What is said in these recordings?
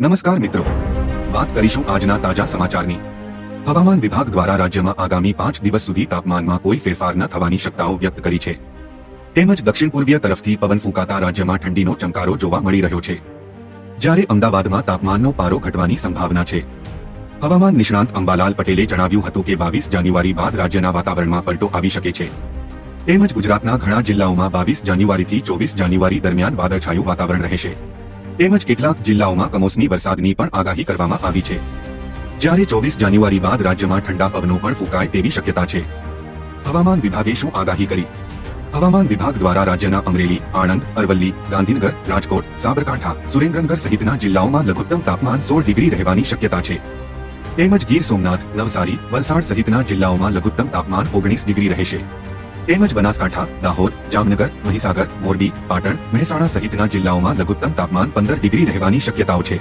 નમસ્કાર મિત્રો. વાત કરીશું આજના તાજા સમાચારની. હવામાન વિભાગ દ્વારા રાજ્યમાં આગામી પાંચ દિવસ સુધી તાપમાનમાં કોઈ ફેરફાર ન થવાની શક્યતાઓ વ્યક્ત કરી છે. તેમજ દક્ષિણ પૂર્વીય તરફથી પવન ફૂંકાતા રાજ્યમાં ઠંડીનો ચમકારો જોવા મળી રહ્યો છે. જ્યારે અમદાવાદમાં તાપમાનનો પારો ઘટવાની સંભાવના છે. હવામાન નિષ્ણાંત અંબાલાલ પટેલે જણાવ્યું હતું કે બાવીસ જાન્યુઆરી બાદ રાજ્યના વાતાવરણમાં પલટો આવી શકે છે. તેમજ ગુજરાતના ઘણા જિલ્લાઓમાં બાવીસ જાન્યુઆરીથી ચોવીસ જાન્યુઆરી દરમિયાન વાદળછાયું વાતાવરણ રહેશે. તેમજ કેટલાક જિલ્લાઓમાં કમોસમી વરસાદની પણ આગાહી કરવામાં આવી છે. જ્યારે ચોવીસ જાન્યુઆરી બાદ રાજ્યમાં ઠંડા પવનો પણ ફૂંકાય તેવી શક્યતા છે. હવામાન વિભાગે શું આગાહી કરી? હવામાન વિભાગ દ્વારા રાજ્યના અમરેલી, આણંદ, અરવલ્લી, ગાંધીનગર, રાજકોટ, સાબરકાંઠા, સુરેન્દ્રનગર સહિતના જિલ્લાઓમાં લઘુત્તમ તાપમાન સોળ ડિગ્રી રહેવાની શક્યતા છે. તેમજ ગીર સોમનાથ, નવસારી, વલસાડ સહિતના જિલ્લાઓમાં લઘુત્તમ તાપમાન ઓગણીસ ડિગ્રી રહેશે. તેમજ બનાસકાંઠા, દાહોદ, જામનગર, મહીસાગર, મોરબી, પાટણ, મહેસાણા સહિતના જિલ્લાઓમાં લઘુત્તમ તાપમાન પંદર ડિગ્રી રહેવાની શક્યતાઓ છે.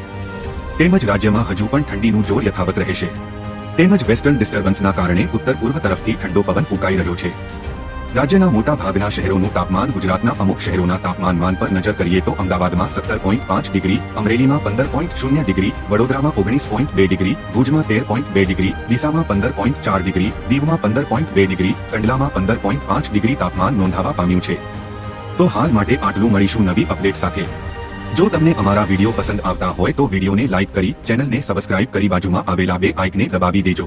તેમજ રાજ્યમાં હજુ પણ ઠંડીનું જોર યથાવત રહેશે. તેમજ વેસ્ટર્ન ડિસ્ટર્બન્સના કારણે ઉત્તર પૂર્વ તરફથી ઠંડો પવન ફૂંકાઈ રહ્યો છે. રાજ્યના મોટા ભાગના શહેરોનું તાપમાન ગુજરાતના અમુક શહેરોના તાપમાનમાન પર નજર કરીએ તો અમદાવાદમાં સત્તર પોઈન્ટ પાંચ ડિગ્રી, અમરેલીમાં પંદર પોઈન્ટ શૂન્ય ડિગ્રી, વડોદરામાં ઓગણીસ પોઈન્ટ બે ડિગ્રી, ભુજમાં તેર પોઈન્ટ બે ડિગ્રી, ડીસામાં પંદર પોઈન્ટ ચાર ડિગ્રી, દીવમાં પંદર પોઈન્ટ બે ડિગ્રી, કંડલામાં પંદર પોઈન્ટ પાંચ ડિગ્રી તાપમાન નોંધાવા પામ્યું છે. તો હાલ માટે આટલું મળીશું નવી અપડેટ સાથે. જો તમને અમારા વીડિયો પસંદ આવતા હોય તો વિડીયોને લાઇક કરી, ચેનલને સબસ્ક્રાઇબ કરી બાજુમાં આવેલા બે આઇકને દબાવી દેજો.